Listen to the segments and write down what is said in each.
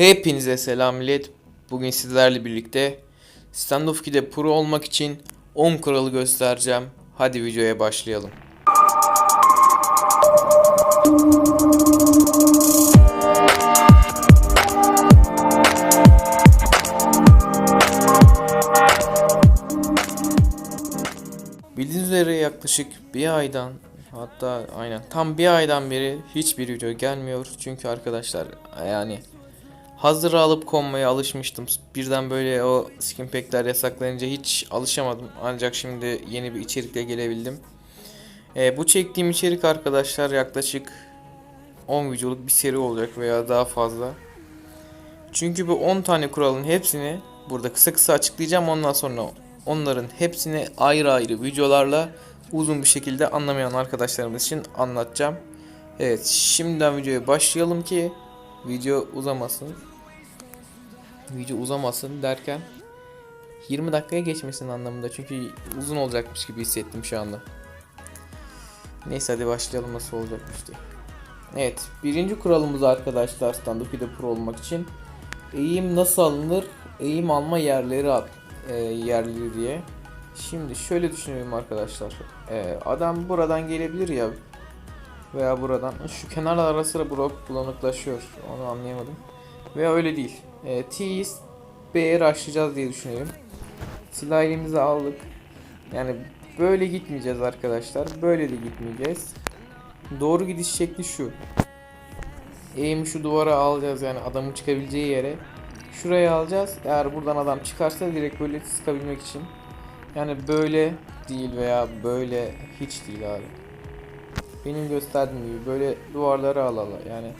Hepinize selam millet. Bugün sizlerle birlikte Standoff 2'de pro olmak için 10 kuralı göstereceğim. Hadi videoya başlayalım. Bildiğiniz üzere yaklaşık bir aydan hatta aynen tam bir aydan beri hiçbir video gelmiyor. Çünkü arkadaşlar yani hazır alıp konmaya alışmıştım. Birden böyle o skin pack'ler yasaklanınca hiç alışamadım. Ancak şimdi yeni bir içerikle gelebildim. Ee, bu çektiğim içerik arkadaşlar yaklaşık 10 videoluk bir seri olacak veya daha fazla. Çünkü bu 10 tane kuralın hepsini burada kısa kısa açıklayacağım. Ondan sonra onların hepsini ayrı ayrı videolarla uzun bir şekilde anlamayan arkadaşlarımız için anlatacağım. Evet şimdiden videoya başlayalım ki video uzamasın. Video uzamasın derken 20 dakikaya geçmesin anlamında çünkü uzun olacakmış gibi hissettim şu anda. Neyse hadi başlayalım nasıl olacakmış diye. Evet birinci kuralımız arkadaşlar Stand-Up 2'de pro olmak için eğim nasıl alınır eğim alma yerleri at, e, yerleri diye. Şimdi şöyle düşünelim arkadaşlar. E, adam buradan gelebilir ya veya buradan. Şu kenarlar arası blok bulanıklaşıyor. Onu anlayamadım. Veya öyle değil. E, T'yi B'ye rushlayacağız diye düşünelim. Silah aldık. Yani böyle gitmeyeceğiz arkadaşlar. Böyle de gitmeyeceğiz. Doğru gidiş şekli şu. Eğimi şu duvara alacağız yani adamın çıkabileceği yere. Şuraya alacağız. Eğer buradan adam çıkarsa direkt böyle sıkabilmek için. Yani böyle değil veya böyle hiç değil abi. Benim gösterdiğim gibi böyle duvarlara al al. Yani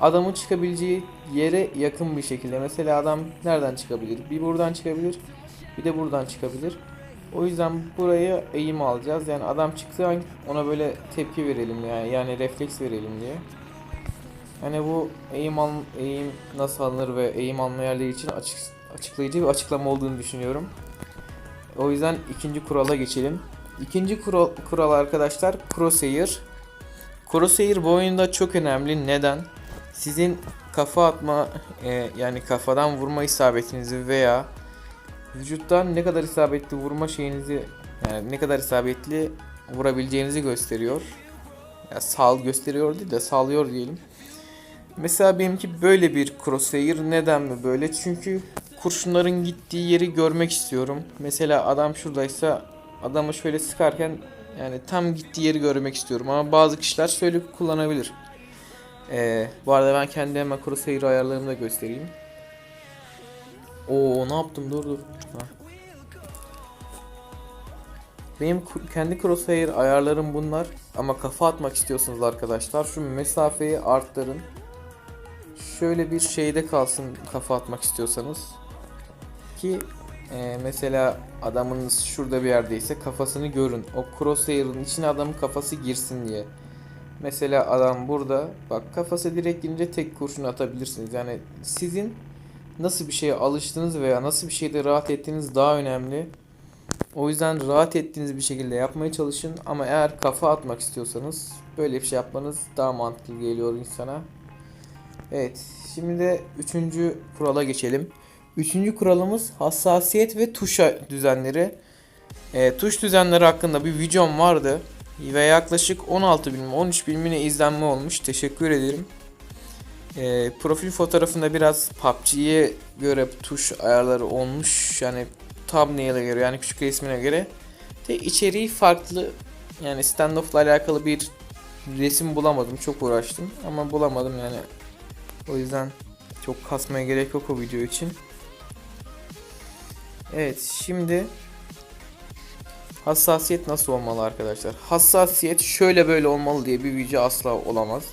adamın çıkabileceği yere yakın bir şekilde. Mesela adam nereden çıkabilir? Bir buradan çıkabilir. Bir de buradan çıkabilir. O yüzden buraya eğim alacağız. Yani adam çıktığı ona böyle tepki verelim yani yani refleks verelim diye. Yani bu eğim al eğim nasıl alınır ve eğim alma yerleri için açık açıklayıcı bir açıklama olduğunu düşünüyorum. O yüzden ikinci kurala geçelim. İkinci kural, kural arkadaşlar crosshair. Crosshair bu oyunda çok önemli. Neden? Sizin kafa atma e, yani kafadan vurma isabetinizi veya vücuttan ne kadar isabetli vurma şeyinizi yani ne kadar isabetli vurabileceğinizi gösteriyor. Ya sağ gösteriyor değil de sağlıyor diyelim. Mesela benimki böyle bir crosshair. Neden mi böyle? Çünkü kurşunların gittiği yeri görmek istiyorum. Mesela adam şuradaysa adamı şöyle sıkarken yani tam gittiği yeri görmek istiyorum. Ama bazı kişiler şöyle kullanabilir. Ee, bu arada ben kendi hemen crosshair ayarlarımı da göstereyim. Oo ne yaptım dur dur. Ha. Benim kendi crosshair ayarlarım bunlar. Ama kafa atmak istiyorsunuz arkadaşlar. Şu mesafeyi arttırın. Şöyle bir şeyde kalsın kafa atmak istiyorsanız. Ki e, mesela adamınız şurada bir yerdeyse kafasını görün. O crosshair'ın içine adamın kafası girsin diye. Mesela adam burada. Bak kafası direkt girince tek kurşun atabilirsiniz. Yani sizin nasıl bir şeye alıştığınız veya nasıl bir şeyde rahat ettiğiniz daha önemli. O yüzden rahat ettiğiniz bir şekilde yapmaya çalışın ama eğer kafa atmak istiyorsanız böyle bir şey yapmanız daha mantıklı geliyor insana. Evet, şimdi de üçüncü kurala geçelim. Üçüncü kuralımız hassasiyet ve tuş düzenleri. E, tuş düzenleri hakkında bir videom vardı ve yaklaşık 16 bin 13 bin mi izlenme olmuş. Teşekkür ederim. E, profil fotoğrafında biraz PUBG'ye göre tuş ayarları olmuş. Yani thumbnail'e göre yani küçük resmine göre. De içeriği farklı. Yani standoff'la alakalı bir resim bulamadım. Çok uğraştım ama bulamadım yani. O yüzden çok kasmaya gerek yok o video için. Evet şimdi hassasiyet nasıl olmalı arkadaşlar? Hassasiyet şöyle böyle olmalı diye bir video asla olamaz.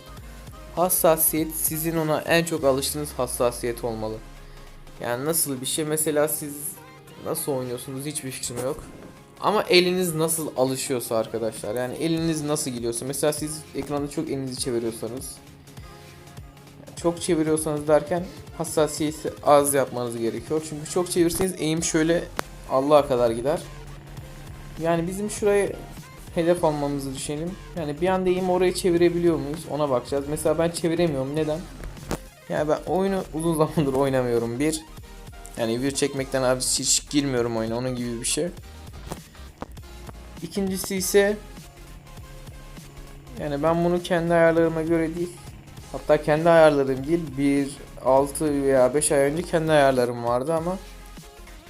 Hassasiyet sizin ona en çok alıştığınız hassasiyet olmalı. Yani nasıl bir şey mesela siz nasıl oynuyorsunuz hiçbir fikrim yok. Ama eliniz nasıl alışıyorsa arkadaşlar yani eliniz nasıl gidiyorsa mesela siz ekranda çok elinizi çeviriyorsanız çok çeviriyorsanız derken hassasiyeti az yapmanız gerekiyor. Çünkü çok çevirirseniz eğim şöyle Allah'a kadar gider. Yani bizim şuraya hedef almamızı düşünelim. Yani bir anda eğimi oraya çevirebiliyor muyuz? Ona bakacağız. Mesela ben çeviremiyorum. Neden? Yani ben oyunu uzun zamandır oynamıyorum bir. Yani video çekmekten abi hiç girmiyorum oyuna onun gibi bir şey. İkincisi ise yani ben bunu kendi ayarlarıma göre değil hatta kendi ayarlarım değil bir 6 veya 5 ay önce kendi ayarlarım vardı ama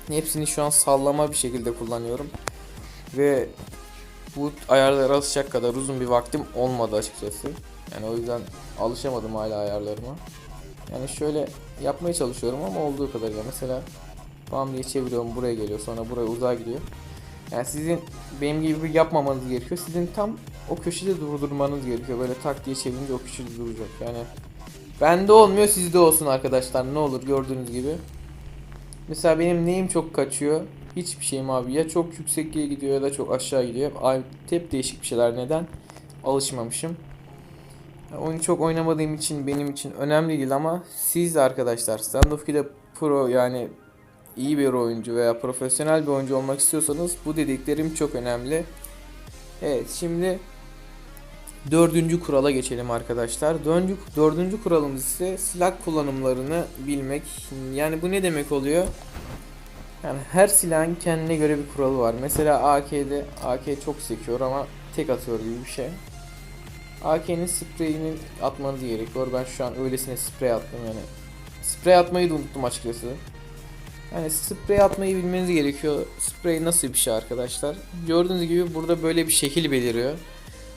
hepsini şu an sallama bir şekilde kullanıyorum ve bu ayarlara alışacak kadar uzun bir vaktim olmadı açıkçası. Yani o yüzden alışamadım hala ayarlarıma. Yani şöyle yapmaya çalışıyorum ama olduğu kadarıyla mesela bam diye çeviriyorum buraya geliyor sonra buraya uzağa gidiyor. Yani sizin benim gibi yapmamanız gerekiyor. Sizin tam o köşede durdurmanız gerekiyor. Böyle tak diye çevirince o köşede duracak. Yani bende olmuyor sizde olsun arkadaşlar. Ne olur gördüğünüz gibi. Mesela benim neyim çok kaçıyor? Hiçbir şeyim abi. Ya çok yüksekliğe gidiyor ya da çok aşağı gidiyor. Hep, hep değişik bir şeyler. Neden? Alışmamışım. Oyunu çok oynamadığım için benim için önemli değil ama siz arkadaşlar Standoff 2'de pro yani iyi bir oyuncu veya profesyonel bir oyuncu olmak istiyorsanız bu dediklerim çok önemli. Evet şimdi dördüncü kurala geçelim arkadaşlar. Dördüncü, dördüncü kuralımız ise silah kullanımlarını bilmek. Yani bu ne demek oluyor? Yani her silahın kendine göre bir kuralı var. Mesela AK'de AK çok sekiyor ama tek atıyor gibi bir şey. AK'nin spreyini atmanız gerekiyor. Ben şu an öylesine sprey attım yani. Sprey atmayı da unuttum açıkçası. Yani sprey atmayı bilmeniz gerekiyor. Sprey nasıl bir şey arkadaşlar? Gördüğünüz gibi burada böyle bir şekil beliriyor.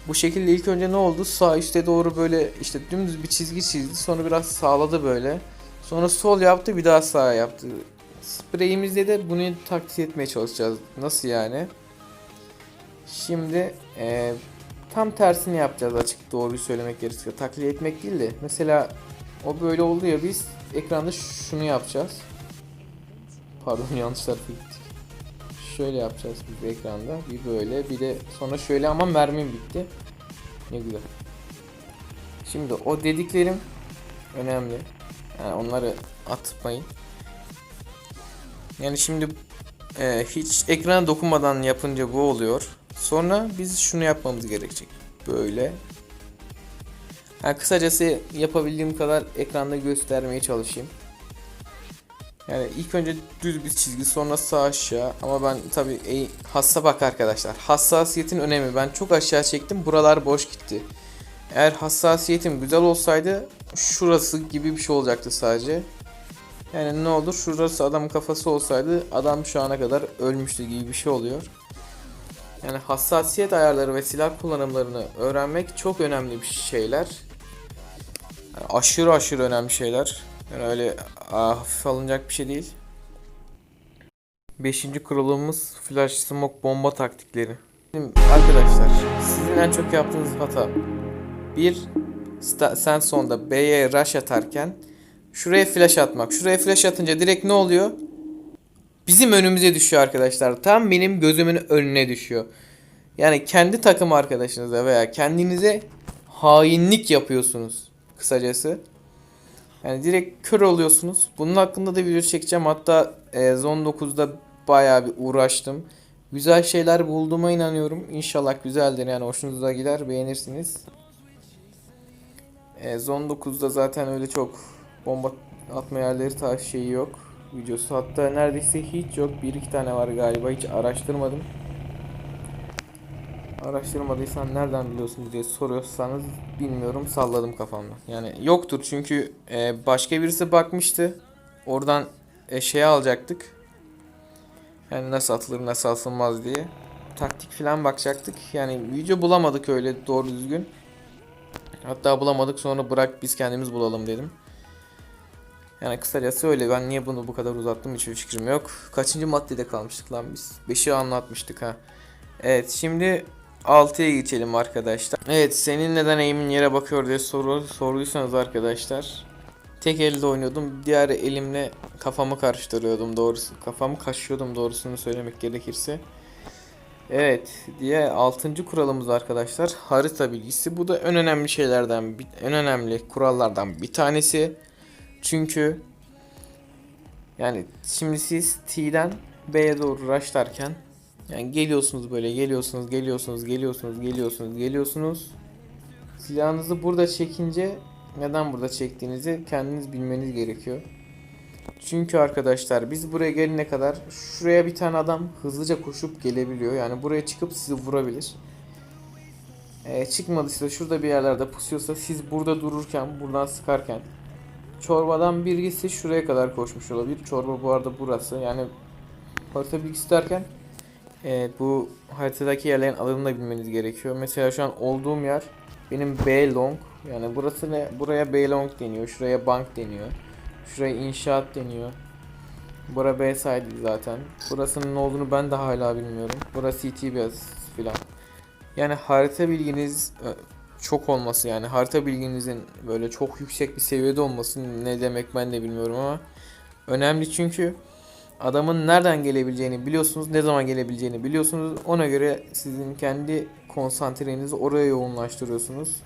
Bu şekilde ilk önce ne oldu? Sağ üstte doğru böyle işte dümdüz bir çizgi çizdi. Sonra biraz sağladı böyle. Sonra sol yaptı bir daha sağ yaptı. Spreyimizde de bunu taklit etmeye çalışacağız. Nasıl yani? Şimdi eee tam tersini yapacağız açık doğruyu söylemek gerekirse. Taklit etmek değil de mesela o böyle oldu ya biz ekranda şunu yapacağız. Pardon yanlış tarafa gittik. Şöyle yapacağız biz ekranda. Bir böyle bir de sonra şöyle ama mermim bitti. Ne güzel. Şimdi o dediklerim önemli. Yani onları atmayın. Yani şimdi e, hiç ekrana dokunmadan yapınca bu oluyor. Sonra biz şunu yapmamız gerekecek. Böyle. Yani kısacası yapabildiğim kadar ekranda göstermeye çalışayım. Yani ilk önce düz bir çizgi sonra sağ aşağı ama ben tabi e, hassa bak arkadaşlar hassasiyetin önemi ben çok aşağı çektim buralar boş gitti. Eğer hassasiyetim güzel olsaydı şurası gibi bir şey olacaktı sadece. Yani ne olur şurası adamın kafası olsaydı adam şu ana kadar ölmüştü gibi bir şey oluyor. Yani hassasiyet ayarları ve silah kullanımlarını öğrenmek çok önemli bir şeyler. Yani aşırı aşırı önemli şeyler. Yani öyle ah, hafif alınacak bir şey değil. Beşinci kuralımız flash smoke bomba taktikleri. Şimdi arkadaşlar sizin en çok yaptığınız hata bir sen sonda B'ye rush atarken şuraya flash atmak. Şuraya flash atınca direkt ne oluyor? Bizim önümüze düşüyor arkadaşlar. Tam benim gözümün önüne düşüyor. Yani kendi takım arkadaşınıza veya kendinize hainlik yapıyorsunuz kısacası. Yani direkt kör oluyorsunuz. Bunun hakkında da video çekeceğim. Hatta e, Zone 9'da bayağı bir uğraştım. Güzel şeyler bulduğuma inanıyorum. İnşallah güzeldir yani hoşunuza gider beğenirsiniz. E, Zone 9'da zaten öyle çok bomba atma yerleri tarzı şeyi yok. Videosu hatta neredeyse hiç yok. Bir iki tane var galiba hiç araştırmadım. Araştırmadıysan nereden biliyorsunuz diye soruyorsanız bilmiyorum salladım kafamda. Yani yoktur çünkü e, başka birisi bakmıştı. Oradan e, şey alacaktık. Yani nasıl atılır nasıl atılmaz diye. Taktik falan bakacaktık. Yani video bulamadık öyle doğru düzgün. Hatta bulamadık sonra bırak biz kendimiz bulalım dedim. Yani kısacası öyle. Ben niye bunu bu kadar uzattım hiçbir fikrim yok. Kaçıncı maddede kalmıştık lan biz? 5'i anlatmıştık ha. Evet şimdi 6'ya geçelim arkadaşlar. Evet senin neden eğimin yere bakıyor diye soru sorduysanız arkadaşlar. Tek elde oynuyordum. Diğer elimle kafamı karıştırıyordum doğrusu. Kafamı kaşıyordum doğrusunu söylemek gerekirse. Evet diye 6. kuralımız arkadaşlar harita bilgisi. Bu da en önemli şeylerden en önemli kurallardan bir tanesi. Çünkü yani şimdi siz T'den B'ye doğru rushlarken yani geliyorsunuz böyle geliyorsunuz geliyorsunuz geliyorsunuz geliyorsunuz geliyorsunuz silahınızı burada çekince neden burada çektiğinizi kendiniz bilmeniz gerekiyor. Çünkü arkadaşlar biz buraya gelene kadar şuraya bir tane adam hızlıca koşup gelebiliyor. Yani buraya çıkıp sizi vurabilir. Ee, çıkmadıysa şurada bir yerlerde pusuyorsa siz burada dururken buradan sıkarken çorbadan birisi şuraya kadar koşmuş olabilir. Çorba bu arada burası. Yani harita bilgisi derken e, bu haritadaki yerlerin adını da bilmeniz gerekiyor. Mesela şu an olduğum yer benim B long. Yani burası ne? Buraya B long deniyor. Şuraya bank deniyor. Şuraya inşaat deniyor. Bura B side zaten. Burasının ne olduğunu ben de hala bilmiyorum. Burası CT base filan. Yani harita bilginiz e, çok olması yani harita bilginizin böyle çok yüksek bir seviyede olması ne demek ben de bilmiyorum ama önemli çünkü adamın nereden gelebileceğini biliyorsunuz, ne zaman gelebileceğini biliyorsunuz. Ona göre sizin kendi konsantrenizi oraya yoğunlaştırıyorsunuz.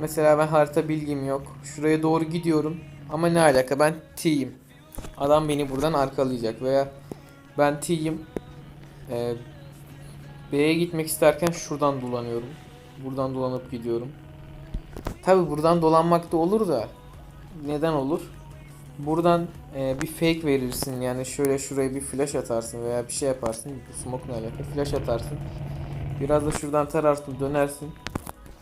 Mesela ben harita bilgim yok. Şuraya doğru gidiyorum ama ne alaka ben T'yim. Adam beni buradan arkalayacak veya ben T'yim. Ee, B'ye gitmek isterken şuradan dolanıyorum. Buradan dolanıp gidiyorum. Tabi buradan dolanmak da olur da neden olur? Buradan e, bir fake verirsin yani şöyle şuraya bir flash atarsın veya bir şey yaparsın. Bu smoke ne alaka? Flash atarsın. Biraz da şuradan tararsın dönersin.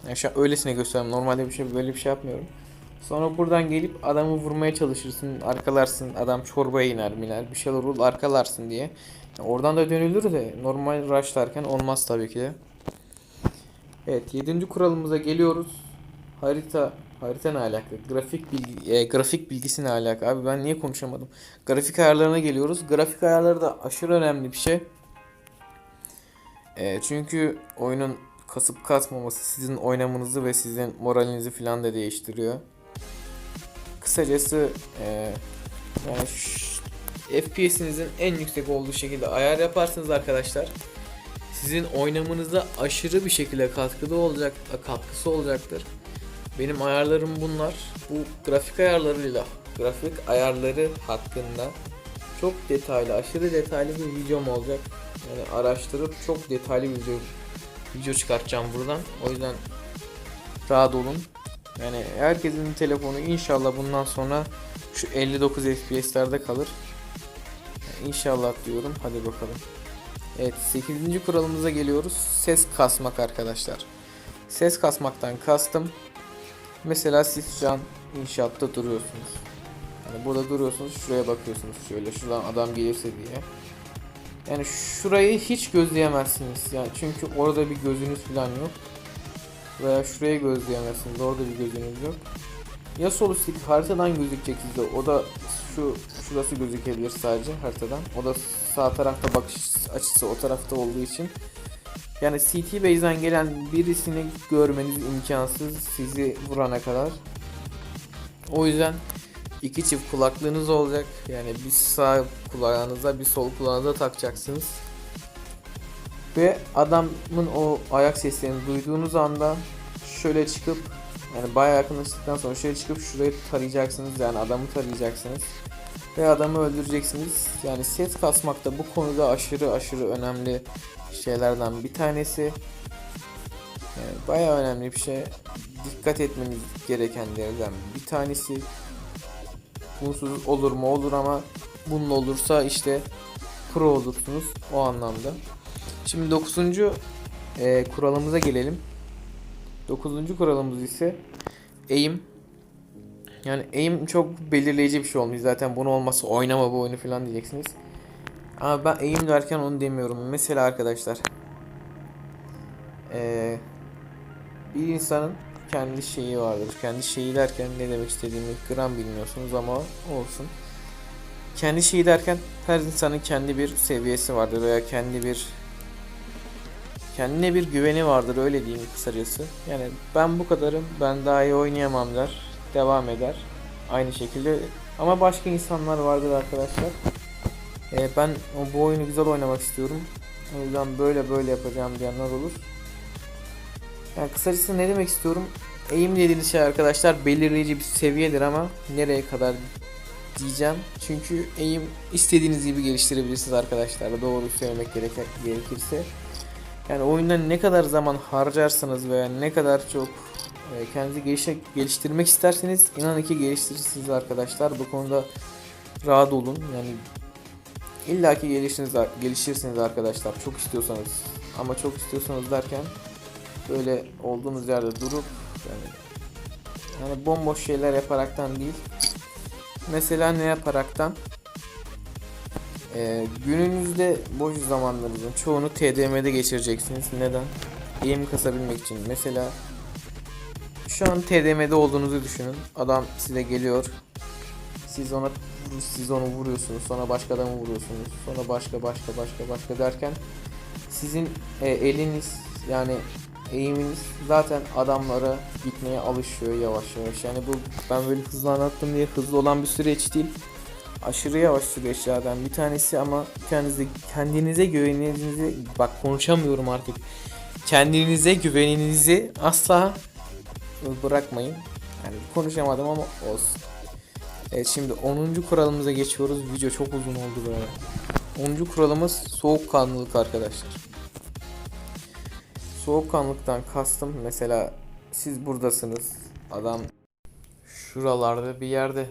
Yani öylesine gösteriyorum. Normalde bir şey böyle bir şey yapmıyorum. Sonra buradan gelip adamı vurmaya çalışırsın, arkalarsın. Adam çorbaya iner miner, bir şeyler olur arkalarsın diye. Yani oradan da dönülür de normal rushlarken olmaz tabii ki de. Evet, yedinci kuralımıza geliyoruz. Harita harita ne alaka? Grafik bilgi e, grafik bilgisi ne alaka? Abi ben niye konuşamadım? Grafik ayarlarına geliyoruz. Grafik ayarları da aşırı önemli bir şey. E, çünkü oyunun kasıp kasmaması sizin oynamanızı ve sizin moralinizi falan da değiştiriyor. Kısacası e, yani FPS'inizin en yüksek olduğu şekilde ayar yaparsınız arkadaşlar. Sizin oynamanıza aşırı bir şekilde katkıda olacak, katkısı olacaktır. Benim ayarlarım bunlar. Bu grafik ayarlarıyla, grafik ayarları hakkında çok detaylı, aşırı detaylı bir videom olacak. Yani araştırıp çok detaylı bir video, video çıkartacağım buradan. O yüzden rahat olun. Yani herkesin telefonu inşallah bundan sonra şu 59 FPS'lerde kalır. İnşallah diyorum. Hadi bakalım. Evet 8. kuralımıza geliyoruz. Ses kasmak arkadaşlar. Ses kasmaktan kastım. Mesela siz şu an inşaatta duruyorsunuz. Yani burada duruyorsunuz şuraya bakıyorsunuz şöyle şuradan adam gelirse diye. Yani şurayı hiç gözleyemezsiniz. Yani çünkü orada bir gözünüz falan yok. Veya şurayı gözleyemezsiniz. Orada bir gözünüz yok. Ya sol üstteki haritadan gözükecek sizde. O da şu şurası gözükebilir sadece haritadan. O da sağ tarafta bakış açısı o tarafta olduğu için. Yani CT base'den gelen birisini görmeniz imkansız sizi vurana kadar. O yüzden iki çift kulaklığınız olacak. Yani bir sağ kulağınıza bir sol kulağınıza takacaksınız. Ve adamın o ayak seslerini duyduğunuz anda şöyle çıkıp yani bayağı yakınlaştıktan sonra şöyle çıkıp şurayı tarayacaksınız yani adamı tarayacaksınız ve adamı öldüreceksiniz. Yani ses kasmak da bu konuda aşırı aşırı önemli şeylerden bir tanesi. Yani bayağı önemli bir şey. Dikkat etmeniz gerekenlerden bir tanesi. Bunsuz olur mu olur ama bunun olursa işte pro olursunuz o anlamda. Şimdi 9. E, kuralımıza gelelim. 9. kuralımız ise aim. Yani aim çok belirleyici bir şey olmuş. Zaten bunu olmazsa oynama bu oyunu falan diyeceksiniz. Ama ben aim derken onu demiyorum. Mesela arkadaşlar. Ee, bir insanın kendi şeyi vardır. Kendi şeyi derken ne demek istediğimi gram bilmiyorsunuz ama olsun. Kendi şeyi derken her insanın kendi bir seviyesi vardır veya kendi bir kendine bir güveni vardır öyle diyeyim kısacası. Yani ben bu kadarım ben daha iyi oynayamam der. Devam eder. Aynı şekilde ama başka insanlar vardır arkadaşlar. Ee, ben bu oyunu güzel oynamak istiyorum. O yüzden böyle böyle yapacağım diyenler olur. Yani kısacası ne demek istiyorum? Aim dediğiniz şey arkadaşlar belirleyici bir seviyedir ama nereye kadar diyeceğim. Çünkü aim istediğiniz gibi geliştirebilirsiniz arkadaşlar. Doğru söylemek gerek- gerekirse. Yani oyunda ne kadar zaman harcarsanız veya ne kadar çok kendinizi gelişe- geliştirmek isterseniz inanın ki geliştirirsiniz arkadaşlar. Bu konuda rahat olun. Yani illaki gelişirsiniz, gelişirsiniz arkadaşlar. Çok istiyorsanız. Ama çok istiyorsanız derken böyle olduğunuz yerde durup yani, yani bomboş şeyler yaparaktan değil. Mesela ne yaparaktan? Ee, gününüzde boş zamanlarınızın çoğunu TDM'de geçireceksiniz. Neden? Eğim kasabilmek için. Mesela şu an TDM'de olduğunuzu düşünün. Adam size geliyor. Siz ona siz onu vuruyorsunuz. Sonra başka adamı vuruyorsunuz. Sonra başka başka başka başka derken sizin e, eliniz yani eğiminiz zaten adamlara gitmeye alışıyor yavaş yavaş. Yani bu ben böyle hızlı anlattım diye hızlı olan bir süreç değil. Aşırı yavaş süreçlerden bir tanesi ama kendinize kendinize güveninizi bak konuşamıyorum artık. Kendinize güveninizi asla bırakmayın. Yani konuşamadım ama olsun. Evet şimdi 10. kuralımıza geçiyoruz. Video çok uzun oldu böyle. 10. kuralımız soğukkanlılık arkadaşlar. Soğukkanlılıktan kastım mesela siz buradasınız. Adam şuralarda bir yerde.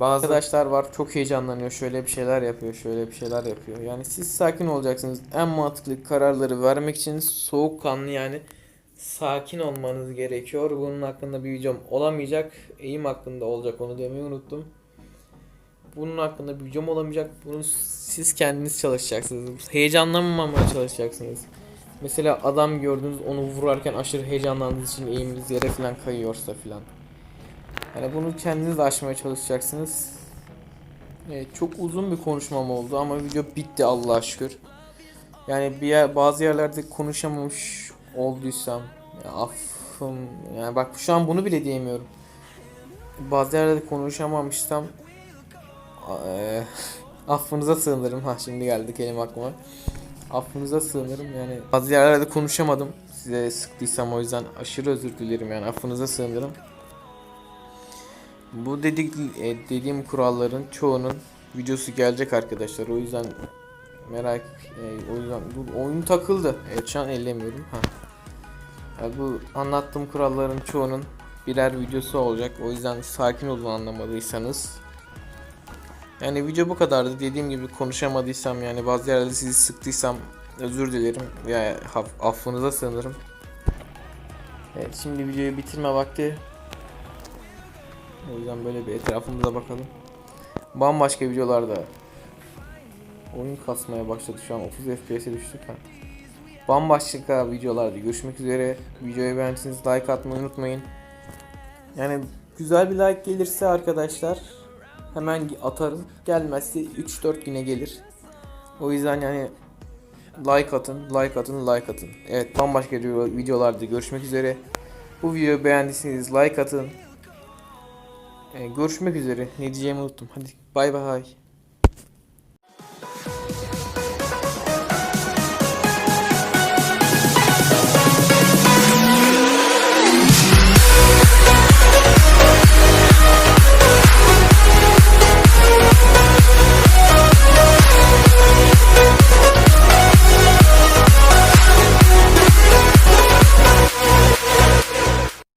Bazı arkadaşlar var çok heyecanlanıyor. Şöyle bir şeyler yapıyor, şöyle bir şeyler yapıyor. Yani siz sakin olacaksınız. En mantıklı kararları vermek için soğukkanlı yani sakin olmanız gerekiyor. Bunun hakkında bir videom olamayacak. Eğim hakkında olacak onu demeyi unuttum. Bunun hakkında bir videom olamayacak. Bunu siz kendiniz çalışacaksınız. Heyecanlanmamaya çalışacaksınız. Mesela adam gördünüz onu vurarken aşırı heyecanlandığınız için eğiminiz yere falan kayıyorsa falan. Yani bunu kendiniz aşmaya çalışacaksınız. Evet, çok uzun bir konuşmam oldu ama video bitti Allah'a şükür. Yani bir yer, bazı yerlerde konuşamamış olduysam ya affım yani bak şu an bunu bile diyemiyorum. Bazı yerlerde konuşamamışsam eee, affınıza sığınırım. Ha şimdi geldi kelime aklıma. Affınıza sığınırım yani. Bazı yerlerde konuşamadım. Size sıktıysam o yüzden aşırı özür dilerim yani affınıza sığınırım. Bu dedik e, dediğim kuralların çoğunun videosu gelecek arkadaşlar. O yüzden merak e, o yüzden bu oyun takıldı. Evet şu an ellemiyorum. Ha. Ya bu anlattığım kuralların çoğunun birer videosu olacak. O yüzden sakin olun anlamadıysanız. Yani video bu kadardı. Dediğim gibi konuşamadıysam yani bazı yerlerde sizi sıktıysam özür dilerim. Ya haf- affınıza sığınırım. Evet şimdi videoyu bitirme vakti. O yüzden böyle bir etrafımıza bakalım. Bambaşka videolarda oyun kasmaya başladı şu an 30 FPS'e düştük ha. Bambaşka videolarda görüşmek üzere. Videoyu beğendiyseniz like atmayı unutmayın. Yani güzel bir like gelirse arkadaşlar hemen atarım. Gelmezse 3-4 güne gelir. O yüzden yani like atın, like atın, like atın. Evet bambaşka video- videolarda görüşmek üzere. Bu videoyu beğendiyseniz like atın. Ee, görüşmek üzere. Ne diyeceğimi unuttum. Hadi bay bay.